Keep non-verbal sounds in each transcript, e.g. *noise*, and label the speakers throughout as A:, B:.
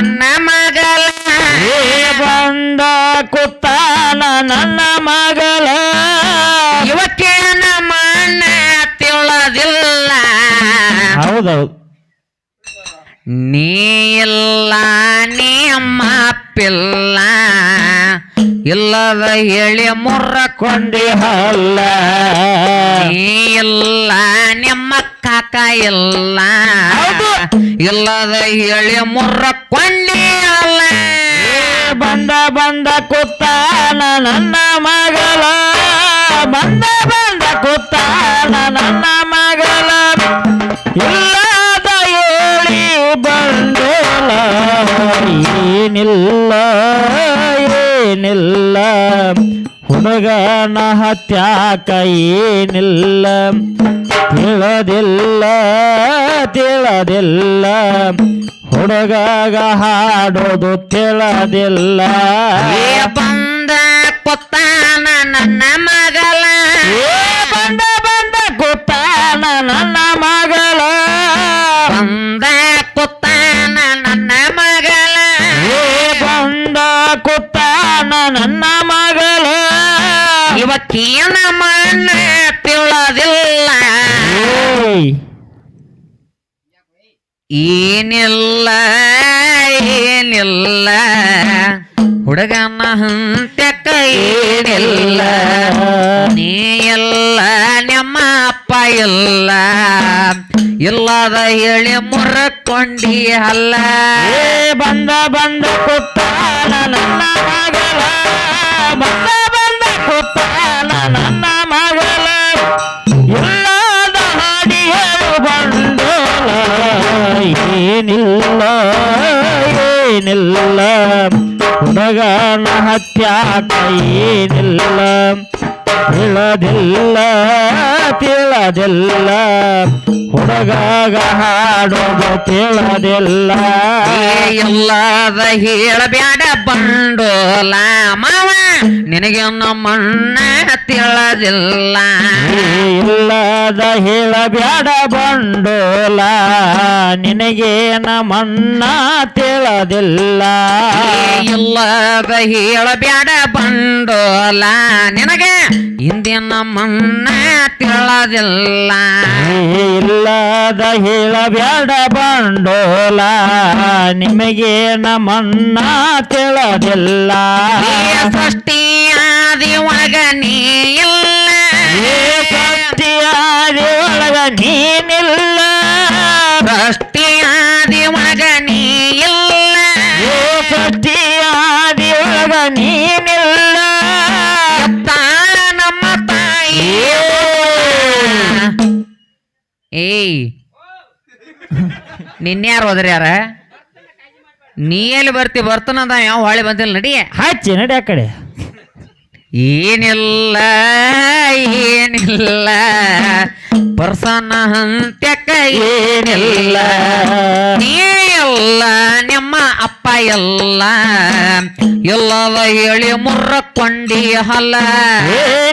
A: ನನ್ನ ಮಗಲ
B: ಏ ಬಂದ ಕುತ್ತಾನ ನನ್ನ ಮಗಳ.
A: ಇವಕ್ಕೆ ನಮ್ಮ ಅಣ್ಣ ತಿಳದಿಲ್ಲ.
B: ಹೌದೌದು.
A: ನೀ ಇಲ್ಲ ನೀ ಅಮ್ಮ ಅಪ್ಪಿಲ್ಲ. ಇಲ್ಲದ ಹೇಳಿ ಮುರ್ರ
B: ಕೊಂಡಿ ಅಲ್ಲ
A: ನೀ ಇಲ್ಲ ನಿಮ್ಮ ಕಾಕ ಇಲ್ಲ. ಇಲ್ಲದ ಹೇಳಿ ಮುರ್ರ ಕೊಂಡಿ ಅಲ್ಲ
B: ಬಂದ ಬಂದ ಕುತ್ತ ನನ್ನ ಮಗಳ. ಬಂದ ಬಂದ ಕುತ್ತ ನನ್ನ ಮಗಳ. ಇಲ್ಲದ ಹೇಳಿ ಬಂದಲ್ಲ ಏನಿಲ್ಲ ಏನಿಲ್ಲ ಹುಡುಗನ ಹತ್ಯಾಕ ಏನಿಲ್ಲ. ತಿಳದಿಲ್ಲ ತಿಳದಿಲ್ಲ ಹುಡುಗಾಗ ಹಾಡೋದು ತಿಳದಿಲ್ಲ.
A: ಬಂದ ಕೊತ್ತಾನ ನನ್ನ ಮಗಲ
B: ಏ ಬಂದ ಬಂದ ಕೊತ್ತಾನ ನನ್ನ ಮಗಳ.
A: ಬಂದ ಕೊತ್ತಾನ ನನ್ನ ಮಗಲ
B: ಏ ಬಂದ ಕುತ್ತಾನ ನನ್ನ ಮಗಳ
A: ಇವಕ್ಕೇನ ಮಣ್ಣ ತಿಳದಿಲ್ಲ
B: ಏಯ್,
A: ಏನಿಲ್ಲ ಏನಿಲ್ಲ ಹುಡುಗನ ಹಂತ್ಯಕ್ಕ ಏನಿಲ್ಲ ನೀ ಎಲ್ಲ ನಿಮ್ಮ ಅಪ್ಪ ಇಲ್ಲ ಇಲ್ಲದ ಹೇಳಿ ಮುರ್ಕೊಂಡಿ ಅಲ್ಲ
B: ಏ ಬಂದ ಬಂದ ಕುತ್ತಾನ ನನ್ನ ಮಗಳ ಬಂದ ಬಂದ ನನ್ನ ಮಗಳ. ಬಂಡೋಲ ಏನಿಲ್ಲ ಏನಿಲ್ಲ. ಹುಡುಗನ ಹತ್ಯಾಕ ಏನಿಲ್ಲ. ತಿಳದಿಲ್ಲ ತಿಳದಿಲ್ಲ. ಹುಡುಗಾಗ ಹಾಡೋದು ಕೇಳೋದಿಲ್ಲ.
A: ಏ ಇಲ್ಲದ ಹೇಳಬ್ಯಾಡ ಬಂಡೋಲ ಮಾವ ನಿನಗೆ ನಮ್ಮಣ್ಣ ತಿಳದಿಲ್ಲ.
B: ಇಲ್ಲದ ಹೇಳಬೇಡ ಬಂಡೋಲ ನಿನಗೆ ಮಣ್ಣ ತಿಳದಿಲ್ಲ.
A: ಇಲ್ಲದ ಹೇಳಬೇಡ ಬಂಡೋಲ ನಿನಗೆ ಹಿಂದಿನ ಮಣ್ಣ ತಿಳದಿಲ್ಲ.
B: ಇಲ್ಲದ ಹೇಳಬೇಡ ಬಂಡೋಲ ನಿಮಗೆ ನಮ್ಮನ್ನ ತಿಳದಿಲ್ಲ
A: ಸೃಷ್ಟಿಯಾದಿ ಒಳಗ ನೀ ಇಲ್ಲ.
B: ಸತ್ಯಾದಿ ಒಳಗ ನೀನಿಲ್ಲ.
A: ಏಯ್. ನಿನ್ಯಾರು ಹೋದ್ರಿ ಯಾರ? ನೀ ಎಲ್ಲಿ ಬರ್ತಿ? ಬರ್ತಾನದ ಯಾವ ಹೊಳೆ ಬಂದಿಲ್ಲ ನಡಿ.
B: ಹಚ್ಚಿ ನಡಿ ಆ ಕಡೆ.
A: ಏನಿಲ್ಲ ಏನಿಲ್ಲ. ಪರ್ಸನ ಹಂತ್ಯಕ್ಕ ಏನಿಲ್ಲ. ನೀ ಎಲ್ಲ ನಿಮ್ಮ ಅಪ್ಪ ಎಲ್ಲ. ಎಲ್ಲವ ಹೇಳಿ ಮುರ್ರಕೊಂಡಿ ಹಲ್ಲ
B: ಏ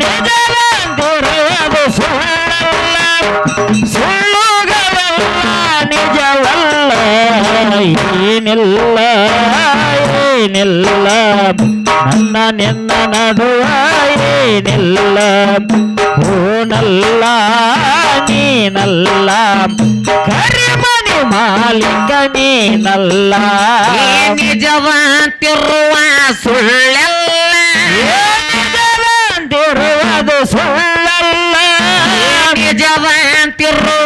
B: ನಿಜದಂತಿರುವುದು ಸುಳ್ಳಲ್ಲ ಸುಳ್ಳುಗಳೆಲ್ಲ ನಿಜವಲ್ಲ ಏನಿಲ್ಲ ಏನಿಲ್ಲ ನನ್ನ ನಿನ್ನ ನಡುವ ಏನಿಲ್ಲ ಹೂನಲ್ಲ ನೀನಲ್ಲ ಕರಿಮನಿ ಮಾಲಿಕ ನೀನಲ್ಲ
A: ನಿಜವಂತಿರುವ ಸುಳ್ಳೆಲ್ಲ
B: ಸುಳ್ಳಲ್ಲ.
A: ನಿಜವಂತಿರುವ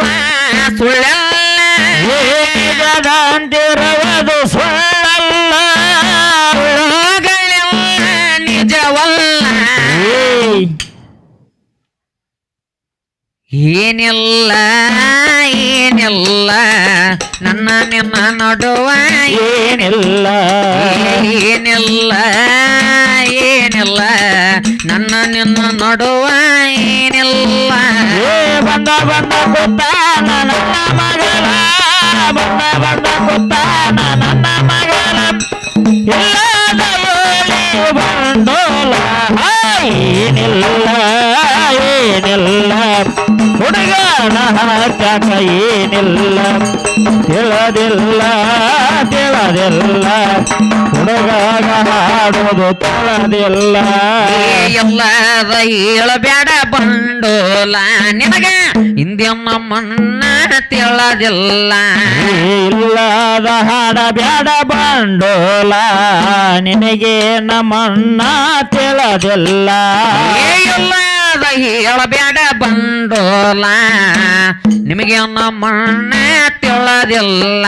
A: ಏನಿಲ್ಲ ಏನಿಲ್ಲ ನನ್ನ ನಿನ್ನ ನೋಡುವ
B: ಏನಿಲ್ಲ.
A: ಏನಿಲ್ಲ ಏನಿಲ್ಲ ನನ್ನ ನಿನ್ನ ನೋಡುವ ಏನಿಲ್ಲ.
B: ಬಂದ ಬಂದ ಗೊತ್ತ ನನ್ನ ಮಗಳ. ಬಂದ ಬಂದ ಗೊತ್ತ ನನ್ನ ಮಗಳ. ಎಲ್ಲ ಬಂದೋಲ. ಬಂಡೋಲ ಏನಿಲ್ಲ. ಏನಿಲ್ಲ ಹುಡುಗನ ಹಾಕಕ ಏನಿಲ್ಲ. ತಿಳದಿಲ್ಲ ತಿಳದಿಲ್ಲ. ಹುಡುಗಾಗ ಹಾಡೋದು ತಿಳದಿಲ್ಲ
A: ಎಲ್ಲದ ಹೇಳಬೇಡ ಬಂಡೋಲ ನಿನಗೆ ಹಿಂದಿಯನ್ನ ಮಣ್ಣ ತಿಳದಿಲ್ಲ.
B: ಇಲ್ಲದ ಹಾಡ ಬ್ಯಾಡ ಬಂಡೋಲ ನಿನಗೆ ನಮ್ಮಣ್ಣ ತಿಳದಿಲ್ಲ.
A: ಹೇಳಬೇಡ ಬಂಡೋಲ ನಿಮಗೆ ಮಣ್ಣ ತಿಳದಿಲ್ಲ.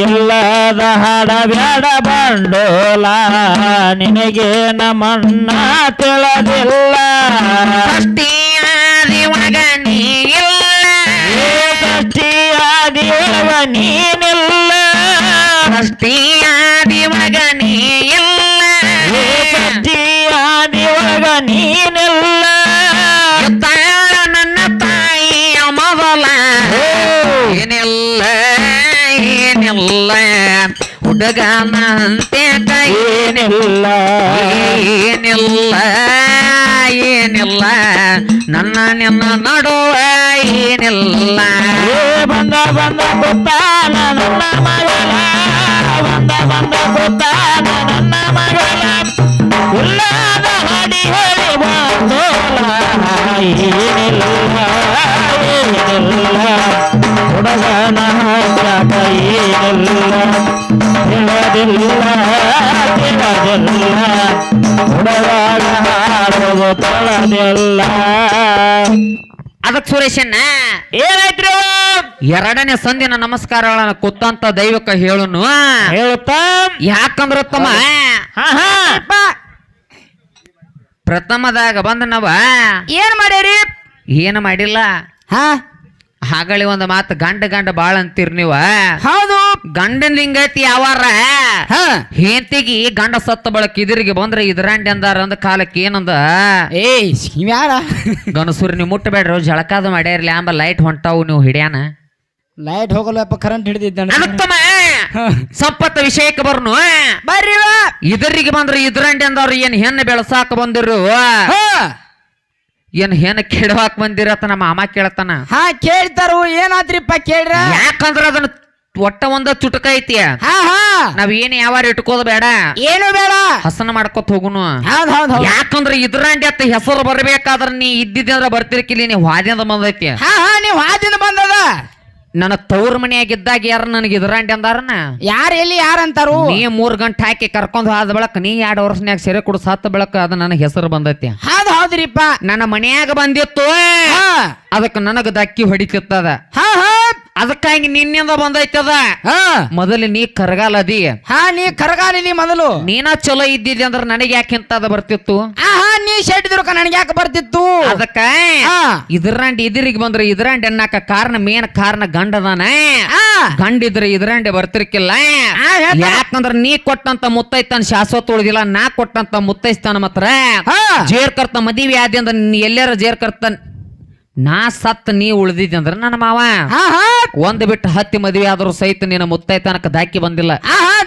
B: ಇಲ್ಲದ ಹಾಡ ಬ್ಯಾಡ ಬಂಡೋಲ. ನಿನಗೆ ನಮ್ಮಣ್ಣ ತಿಳದಿಲ್ಲ.
A: ಕಷ್ಟಿಯಾದಿ ಮಗ ನೀ ಇಲ್ಲ.
B: ದೇವ ನೀನಿಲ್ಲ.
A: ಕಷ್ಟಿಯಾದಿ ಮಗ ನೀ ಇಲ್ಲ.
B: ದೇವಗ ನೀನಿಲ್ಲ
A: ಹುಡುಗನಂತೆ ಕೈ
B: ಏನಿಲ್ಲ
A: ಏನಿಲ್ಲ ಏನಿಲ್ಲ ನನ್ನ ನಿನ್ನ ನಡುವ ಏನಿಲ್ಲ
B: ಏ ಬಂದ ಬಂದ ಗೊತ್ತಾನ ನನ್ನ ಮಗಳ ಬಂದ ಬಂದ ಗೊತ್ತಾನ ನನ್ನ ಮಗಳ ಉಲ್ಲಾದ ಹಾಡಿ ಹೇಳಿ ಬಂದೋಲ ಏನಿಲ್ಲ ಏನಿಲ್ಲ ಹುಡುಗನ ಜಾಗ ಏನಿಲ್ಲ
A: ಅದಕ್ ಸುರೇಶಣ್ಣ
B: ಏನಾಯ್ತ್ರಿ
A: ಎರಡನೇ ಸಂದಿನ ನಮಸ್ಕಾರಗಳನ್ನ ಕುತ್ತಂತ ದೈವಕ್ಕ ಹೇಳುನು.
B: ಹೇಳುತ್ತಾ?
A: ಯಾಕಂದ್ರ ತಮ್ಮ
B: ಹಾ ಹಾ.
A: ಪ್ರಥಮದಾಗ ಬಂದ ನಾವ.
B: ಏನ್ ಮಾಡ್ಯಾರಿ?
A: ಏನು ಮಾಡಿಲ್ಲ?
B: ಹಾ.
A: ಹಾಗಳಿ ಒಂದು ಮಾತು ಗಂಡ ಗಂಡ ಬಾಳ ಅಂತೀರ್ ನೀವ.
B: ಹೌದು.
A: ಗಂಡನ ಲಿಂಗೈತಿ ಯಾವಾರ?
B: ಹಾ.
A: ಹೆಂತಿಗಿ ಗಂಡ ಸತ್ತ ಬಳಕ ಇದ್ರಿಗೆ ಬಂದ್ರೆ ಇದ್ರಾಂಡಿ ಅಂದಾರ ಅಂದ ಕಾಲಕ್ಕೆ ಏನಂದ?
B: ಏಯ್ ಇವ್ಯಾರ
A: ಗನಸುರಿ ನೀವು ಮುಟ್ಟಬೇಡ್ರಿ ಜಳಕಾದ ಮಾಡ್ಯಾರಲಿ ಆಂಬ ಲೈಟ್ ಹೊಂಟಾವು ನೀವು ಹಿಡಿಯಾನ?
B: Light ಹೋಗಲ್ಲಪ್ಪ current ಹಿಡಿದಿದ್ದಾನೆ.
A: ಸಪ್ಪತ್ತ ಸಂಪತ್ತ ವಿಷಯಕ್ಕೆ ಬರ್ನು
B: ಬರ್ರಿ
A: ಇದರಿಗೆ ಬಂದ್ರೆ ಇದ್ರಂಡಿ ಅಂದವ್ರು ಏನ್ ಹೆಣ್ಣು ಬೆಳಸಾಕ ಬಂದಿರು? ಏನ್ ಹೆಣ್ಣು ಕೆಡವಾಕ್ ಬಂದಿರತ್ತ ನಮ್ಮ ಮಾಮ ಕೇಳತ್ತಾನ
B: ಹಾ ಕೇಳ್ತಾರು ಏನಾದ್ರಿಪ್ಪ ಕೇಳ್ರ?
A: ಯಾಕಂದ್ರ ಅದನ್ನ ಒಟ್ಟ ಒಂದ ಚುಟಕ ಐತಿ.
B: ಹಾ ಹಾ.
A: ನಾವ್ ಏನ್ ಯಾವಾರ ಇಟ್ಕೋದ್ ಬೇಡ.
B: ಏನು ಬೇಡ.
A: ಹಸನ ಮಾಡ್ಕೊತ ಹೋಗುನು.
B: ಹೌದ್ ಹೌದ್ ಹೌದ್.
A: ಯಾಕಂದ್ರ ಇದ್ರಂಡಿ ಅತ್ತ ಹೆಸರು ಬರ್ಬೇಕಾದ್ರ ನೀ ಇದ್ದಿದ್ದಂದ್ರ ಬರ್ತಿರ್ಕಿಲ್ಲ ನೀ ವಾದ್ಯದ ಬಂದೈತಿ.
B: ಹಾ ಹಾ ನೀವ್ ಹಾದಿಂದ ಬಂದದ.
A: ನನ್ನ ತವ್ರ ಮನೆಯಾಗಿದ್ದಾಗ ಯಾರ ನನಗೆ ಇದ್ರಂಡಿ ಅಂದಾರನ?
B: ಯಾರು ಎಲ್ಲಿ ಯಾರಂತಾರು
A: ನೀ ಮೂರ್ ಗಂಟೆ ಹಾಕಿ ಕರ್ಕೊಂಡ್ ಹೋದ ಬಳಕ ನೀ ಎರಡು ವರ್ಷನ್ಯಾಗ ಸೆರೆ ಕುಡ್ ಸತ್ತ ಬಳಕ ಅದ ನನಗೆ ಹೆಸರು ಬಂದೈತಿ.
B: ಹೌದ್ ಹೌದ್ರಿಪ್ಪ.
A: ನನ್ನ ಮನ್ಯಾಗ ಬಂದಿತ್ತು ಅದಕ್ಕ ನನಗ ದಕ್ಕಿ ಹೊಡಿತಿತ್ತದ.
B: ಹಾ ಹಾ.
A: ಅದಕ್ಕಾಗಿ ನಿನ್ನಿಂದ ಬಂದೈತದ?
B: ಹಾ.
A: ಮೊದಲು ನೀ ಕರಗಾಲ ಅದಿ.
B: ಹಾ ನೀ ಕರಗಾಲಿನಿ ಮೊದಲು.
A: ನೀನ ಚಲೋ ಇದ್ದಿದ್ದೆ ಅಂದ್ರ ನನಗೆ ಯಾಕೆ ಇಂತದ ಬರ್ತಿತ್ತು?
B: ಆಹಾ ನೀ ಶೆಡ್ ದುರ್ಕ ನನಗೆ ಯಾಕೆ ಬರ್ತಿತ್ತು?
A: ಅದಕ್ಕ
B: ಹಾ.
A: ಇದ್ರಂಡ್ ಇದ್ರಿಗೆ ಬಂದ್ರ ಇದ್ರಂಡ್ ಅನ್ನಕ ಕಾರಣ ಮೇನ್ ಕಾರಣ ಗಂಡದಾನ.
B: ಹಾ.
A: ಗಂಡ ಇದ್ರೆ ಇದ್ರಂಡೆ ಬರ್ತಿರ್ಕಿಲ್ಲ.
B: ಆ, ಹೇಳ್ತಾನ.
A: ಯಾಕಂದ್ರ ನೀ ಕೊಟ್ಟಂತ ಮುತ್ತೈತನ್ ಶಾಶ್ವತ ಉಳಿದಿಲ್ಲ ನಾ ಕೊಟ್ಟಂತ ಮುತ್ತೈಸ್ತಾನ ಮಾತ್ರ.
B: ಹಾ.
A: ಜೇರ್ಕರ್ತ ಮದಿವಿ ಆದ್ಯಂದ್ರ ನೀ ಎಲ್ಲಾರ ಜೇರ್ಕರ್ತ ನಾ ಸತ್ ನೀ ಉಳ್ದಿದ್ದೆ ಅಂದ್ರೆ ನನ್ನ ಮಾವ. ಒಂದ್ ಬಿಟ್ಟು ಹತ್ತಿ ಮದ್ವೆ ಆದ್ರೂ ಸಹಿತ ನಿನ್ನ ಮುತ್ತೈತನಕ ದಾಕಿ ಬಂದಿಲ್ಲ.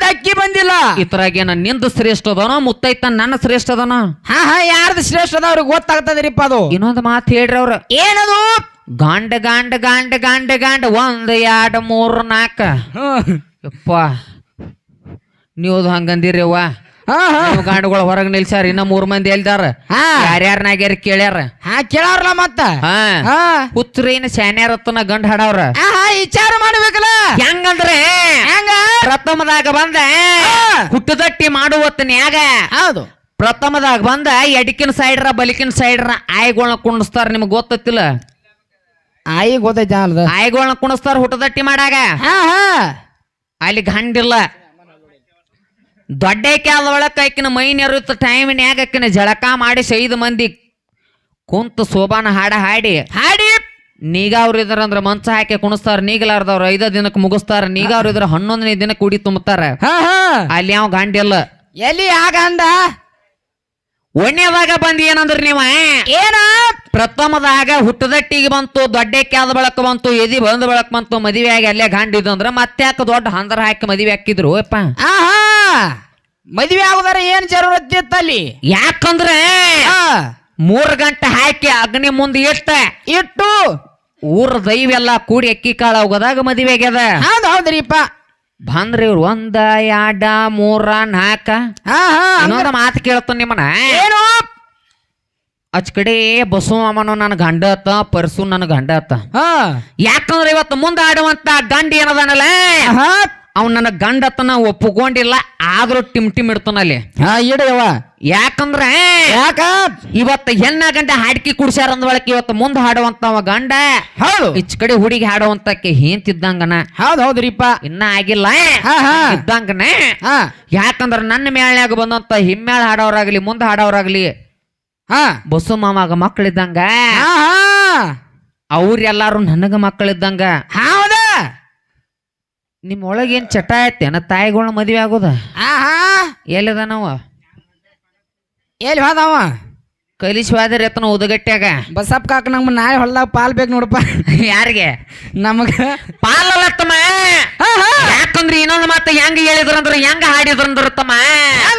B: ದಾಕಿ ಬಂದಿಲ್ಲ.
A: ಇತರಾಗ ಇತರಾಗೇನ ನಿಂದು ಶ್ರೇಷ್ಠ ಅದನೋ ಮುತ್ತೈತನ ನನ್ನ ಶ್ರೇಷ್ಠ ಅದನೋ?
B: ಹಾ ಹಾ ಯಾರ್ದು ಶ್ರೇಷ್ಠ ಅದ ಅವ್ರಿಗೆ ಗೊತ್ತಾಗ್ತದ್ರಿಪ್ಪ ಅದು.
A: ಇನ್ನೊಂದು ಮಾತು ಹೇಳ್ರಿ ಅವ್ರ.
B: ಏನದು?
A: ಗಾಂಡ ಗಾಂಡ ಗಾಂಡ ಗಾಂಡ ಗಾಂಡ ಒಂದ್ ಎರಡು ಮೂರು ನಾಲ್ಕ ಯಪ್ಪ. ನೀವು ಹಂಗಂದಿರಿ ಅವ್ವ. ಗಾಂಡುಗಳು ಹೊರಗೆ ನಿಲ್ಸ್ಯಾರ ಇನ್ನ ಮೂರ್ ಮಂದಿ ಎಲ್ದಾರ. ಯಾರ್ಯಾರನಾಗ್ಯಾರ ಕೇಳ್ಯಾರ?
B: ಹಾ ಕೇಳಾರಲ್ಲ ಮತ್ತ.
A: ಹಾ. ಶಾನ್ಯಾರ ಹತ್ತನ ಗಂಡ ಹಾಡವ್ರ.
B: ವಿಚಾರ ಮಾಡ್ಬೇಕಲ್ಲ.
A: ಹೆಂಗಂದ್ರೆ
B: ಹೆಂಗ?
A: ಪ್ರಥಮದಾಗ ಬಂದ ಹುಟ್ಟದಟ್ಟಿ ಮಾಡುವತ್ತನ್ಯಾಗ
B: ಹೌದು.
A: ಪ್ರಥಮದಾಗ ಬಂದ ಎಡಕಿನ ಸೈಡ್ರ ಬಲಿಕಿನ ಸೈಡ್ರ ಆಯ್ಗಳನ್ನ ಕುಂಡಿಸ್ತಾರ ನಿಮ್ಗೆ ಗೊತ್ತಿಲ್ಲ
B: ಆಯಿ ಗೊತ್ತೈತೆ
A: ಆಯ್ಗಳನ್ನ ಕುಣಿಸ್ತಾರ ಹುಟ್ಟದಟ್ಟಿ ಮಾಡಾಗ?
B: ಹಾ ಹಾ.
A: ಅಲ್ಲಿ ಗಂಡಿಲ್ಲ. ದೊಡ್ಡಕ್ಕೆ ಆದ ಒಳಕ್ಕೆ ಆಕಿನ ಮೈ ನೆರುತ್ತ ಟೈಮಿನ್ಯಾಗ ಆಕಿನ ಜಳಕ ಮಾಡಿ ಐದು ಮಂದಿ ಕುಂತ ಸೋಬಾನ ಹಾಡ ಹಾಡಿ.
B: ಹಾಡಿ.
A: ನೀಗಾವ್ರು ಇದ್ರ ಅಂದ್ರ ಮಂಚ ಹಾಕಿ ಕುಣಿಸ್ತಾರ ನೀಗಲಾರ್ದವ್ರು ಐದ ದಿನಕ್ಕೆ ಮುಗಿಸ್ತಾರ ನೀಗಾವ್ರು ಇದ್ರ ಹನ್ನೊಂದನೇ ದಿನ ಕುಡಿ ತುಂಬುತ್ತಾರ
B: ಹಾ
A: ಅಲ್ಲಿ ಯಾವ ಗಂಡಿಲ್ಲ.
B: ಎಲ್ಲಿ ಆಗ ಅಂದ?
A: ಒಣ್ಣೆದಾಗ ಬಂದ್ ಏನಂದ್ರ ನೀವ?
B: ಏನ?
A: ಪ್ರಥಮದಾಗ ಹುಟ್ಟದಟ್ಟಿಗೆ ಬಂತು ದೊಡ್ಡ ಆದ ಬಳಕ ಬಂತು ಎದಿ ಬಂದ ಬಳಕ ಬಂತು ಮದುವೆ ಆಗಿ ಅಲ್ಲೇ ಗಾಂಡಿದ್ದು ಅಂದ್ರ ಮತ್ತೆ ಯಾಕೆ ದೊಡ್ಡ ಹಂದರ ಹಾಕಿ ಮದುವೆ ಹಾಕಿದ್ರು ಅಪ್ಪ
B: ಮದ್ವೆ ಆಗುದಾರ ಏನ್ ಜರೂರತ್ ಇತ್ತ ಅಲ್ಲಿ?
A: ಯಾಕಂದ್ರೆ
B: ಆ,
A: ಮೂರ್ ಗಂಟೆ ಹಾಕಿ ಅಗ್ನಿ ಮುಂದೆ ಇಷ್ಟ
B: ಇಟ್ಟು.
A: ಊರ ದೈವೆಲ್ಲ ಕೂಡಿ ಅಕ್ಕಿ ಕಾಳ ಹೋಗೋದಾಗ ಮದುವೆ ಆಗ್ಯದ.
C: ಹೌದ್ ಹೌದ್ರಿಪ್ಪ.
A: ಬಂದ್ರಿ ಇವ್ರು ಒಂದ ಎರಡ ಮೂರ ನಾಲ್ಕ.
C: ಹಾ ಹಾ ಹಂಗ-
A: ಇನ್ನೊಂದು ಮಾತು ಕೇಳ್ತಾನ ನಿಮ್ಮನ
C: ಏನು?
A: ಅಚ್ ಕಡೆ ಬಸವ ಅಮ್ಮನು ನನ್ನ ಗಂಡ ಅತ್ತ ಪರ್ಸು ನನ್ನ ಗಂಡ ಅತ್ತ.
C: ಹಾ.
A: ಯಾಕಂದ್ರೆ ಇವತ್ತು ಮುಂದೆ ಆಡುವಂತ ಗಂಡ ಏನದಾನಲ್ಲ?
C: ಹಾ.
A: ಅವ್ನು ನನ್ನ ಗಂಡತನ ಒಪ್ಪಿಕೊಂಡಿಲ್ಲ ಆದ್ರೂ ಟಿಮ್ ಟಿಮ್ ಇಡ್ತಾನಲ್ಲಿ
C: ಹಾ ಇಡವ
A: ಯಾಕಂದ್ರೆ
C: ಯಾಕ?
A: ಇವತ್ತು ಹೆಣ್ಣ ಗಂಡ ಹಾಡ್ಕಿ ಕುಡ್ಸ್ಯಾರ ಅಂದ್ವಳಕ್ಕೆ ಇವತ್ತು ಮುಂದೆ ಹಾಡುವಂತವ ಗಂಡ.
C: ಹೌದು.
A: ಇಚ್ ಕಡೆ ಹುಡುಗಿ ಹಾಡುವಂತಕ್ಕೆ ಹೇಂತಿದ್ದಂಗನ.
C: ಹೌದ್ ಹೌದ್ರಿಪ್ಪ
A: ಇನ್ನ ಆಗಿಲ್ಲ.
C: ಹಾ, ಹಾ.
A: ಇದ್ದಂಗನ.
C: ಹಾ.
A: ಯಾಕಂದ್ರ ನನ್ನ ಮೇಳ್ನ್ಯಾಗ ಬಂದಂತ ಹಿಮ್ಮೇಳ ಹಾಡೋರಾಗ್ಲಿ ಮುಂದೆ ಹಾಡೋರಾಗ್ಲಿ
C: ಹಾ.
A: ಬಸು ಮಾಮಾಗ ಮಕ್ಕಳಿದ್ದಂಗ
C: ಹಾ ಹಾ.
A: ಅವ್ರೆಲ್ಲಾರು ನನಗ ಮಕ್ಕಳಿದ್ದಂಗ
C: ಹೌದ
A: ನಿಮ್ಮ ಒಳಗೇನು ಚಟ ಐತೇನ ತಾಯಿಗಳ ಮದುವೆ ಆಗೋದ?
C: ಆಹಾ! ಹಾ
A: ಎಲ್ಲಿದ ನಾವು
C: ಎಲ್ಲಿ ಹೋದವ?
A: ಕಲಿಸಿ ಹೋದ್ರಿ ಎತ್ತನ ಉದಗಟ್ಟ್ಯಾಗ?
C: ಬಸಪ್ಪ ಕಾಕ ನಮ್ಮ ನಾಳೆ ಹೊಲ್ದಾಗ ಪಾಲ್ ಬೇಕು ನೋಡಪ್ಪ. *laughs*
A: ಯಾರಿಗೆ?
C: ನಮಗ.
A: ಪಾಲಲ್ಲ ತಮ್ಮ. ಯಾಕಂದ್ರೆ ಇನ್ನೊಂದು ಮಾತು ಹೆಂಗ ಹೇಳಿದ್ರಂದ್ರ ಹೆಂಗ ಹಾಡಿದ್ರಂದ್ರ ತಮ್ಮ.